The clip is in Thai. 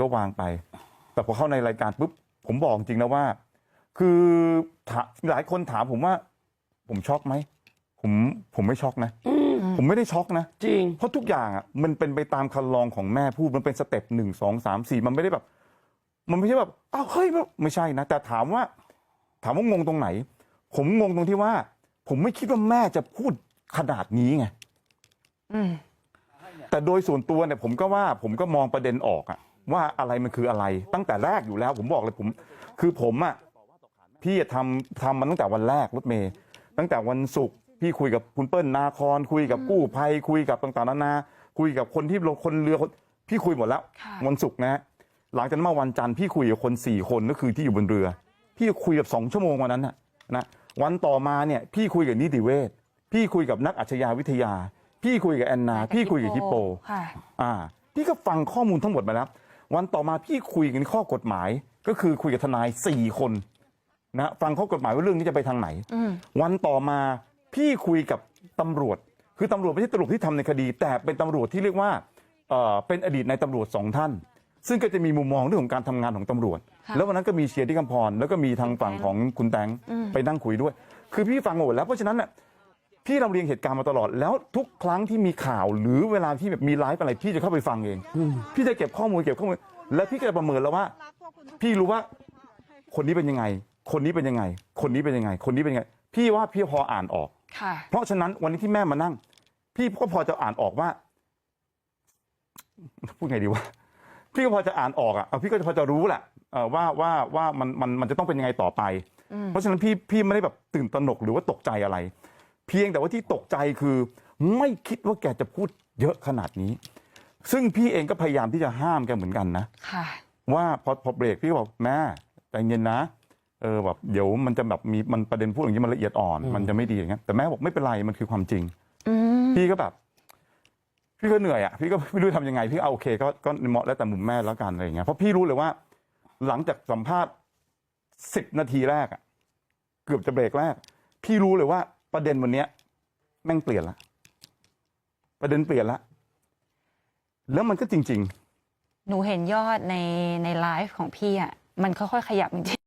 ก็วางไป แต่พอเข้าในรายการปุ๊บผมบอกจริงนะว่า คือถาหลายคนถามผมว่า ผมช็อกไหมผมผมไม่ช็อกนะผมไม่ได้ช็อกนะจริงเพราะทุกอย่างอะมันเป็นไปตามคันลองของแม่พูดมันเป็นสเต็ปหนึ่งสองสามสี่มันไม่ได้แบบ มันไม่ใช่แบบอ้าวเฮ้ยแบบไม่ใช่นะ แต่ถามว่า ถามว่างงตรงไหน ผมงงตรงที่ว่า ผมไม่คิดว่าแม่จะพูดขนาดนี้ไงอืม แต่โดยส่วนตัวเนี่ยผมก็ว่าผมก็มองประเด็นออกอะว่าอะไรมันคืออะไรตั้งแต่แรกอยู่แล้วผมบอกเลยผมคือผมอะพี่ทำทำมันตั้งแต่วันแรกรถเมย์ตั้งแต่วันศุกร์พี่คุยกับคุณเปิ้ลนาคอนคุยกับกู้ภัยคุยกับต่างๆนานาคุยกับคนที่ลงคนเรือคนพี่คุยหมดแล้วค่ะวันศุกร์นะฮะหลังจากนั้นมาวันจันทร์พี่คุยกับคนสี่คนก็คือที่อยู่บนเรือ พี่คุยกับสองชั่วโมงวันนั้นน่ะนะวันต่อมาเนี่ยพี่คุยกับนิติเวชพี่คุยกับนักอาชญาวิทยา พี่คุยกับแอนนา พี่คุยกับฮิปโปค่ะอ่าพี่ก็ฟังข้อมูลทั้งหมดมาแล้ววันต่อมาพี่คุยกันข้อกฎหมาย ก็คือคุยกับทนายสี่คนนะฟังข้อกฎหมายว่าเรื่องนี้จะไปทางไหนอืมวันต่อมาพี่คุยกับตำรวจ คือตำรวจไม่ใช่ตำรวจที่ทำในคดี แต่เป็นตำรวจที่เรียกว่าเอ่อเป็นอดีตในายตำรวจสองท่าน ซึ่งก็จะมีมุมมองเรื่องของการทำงานของตำรวจค่ะแล้ววันนั้นก็มีเชียร์ที่กำพรแล้วก็มีทางฝั่งของคุณแตงอืมไปนั่งคุยด้วย คือพี่ฟังหมดแล้วเพราะฉะนั้นน่ะ พี่ลำเรียงเหตุการณ์มาตลอดแล้วทุกครั้งที่มีข่าวหรือเวลาที่แบบมีไลฟ์อะไรพี่จะเข้าไปฟังเองพี่จะเก็บข้อมูลเก็บข้อมูลแล้วพี่ก็จะประเมินแล้วว่า พี่รู้ว่า คนนี้เป็นยังไง คนนี้เป็นยังไง คนนี้เป็นยังไง คนนี้เป็นยังไง พี่ว่าพี่พออ่านออกค่ะเพราะฉะนั้นวันนี้ที่แม่มานั่ง พี่ก็พอจะอ่านออกว่าพูดไงดีวะพี่ก็พอจะอ่านออกอะเอาพี่ก็พอจะรู้แหละเออว่าว่าว่ามันมันมันจะต้องเป็นยังไงต่อไปอืมเพราะฉะนั้นพี่พี่ไม่ได้แบบตื่นตระหนกหรือว่าตกใจอะไร เพียงแต่ว่าที่ตกใจคือไม่คิดว่าแกจะพูดเยอะขนาดนี้ ซึ่งพี่เองก็พยายามที่จะห้ามแกเหมือนกันนะค่ะว่าพอพอเบรกพี่ก็บอกแม่ใจเย็นนะเออแบบเดี๋ยวมันจะแบบมีมันประเด็นพูดอย่างนี้มันละเอียดอ่อน มันจะไม่ดีอย่างเงี้ยแต่แม่บอกไม่เป็นไรมันคือความจริงอืมพี่ก็แบบ พี่ก็เหนื่อยอะพี่ก็ไม่รู้ทำยังไงพี่ก็เอาโอเค ก็ก็เหมาะแล้วแต่มุมแม่แล้วกันอะไรอย่างเงี้ยเพราะพี่รู้เลยว่า หลังจากสัมภาษณ์สิบนาทีแรกอะเกือบจะเบรกแรก พี่รู้เลยว่า ประเด็นวันเนี้ยแม่งเปลี่ยนละประเด็นเปลี่ยนละแล้วมันก็จริงๆหนูเห็นยอดในในไลฟ์ของพี่อะมันค่อยๆขยับจริง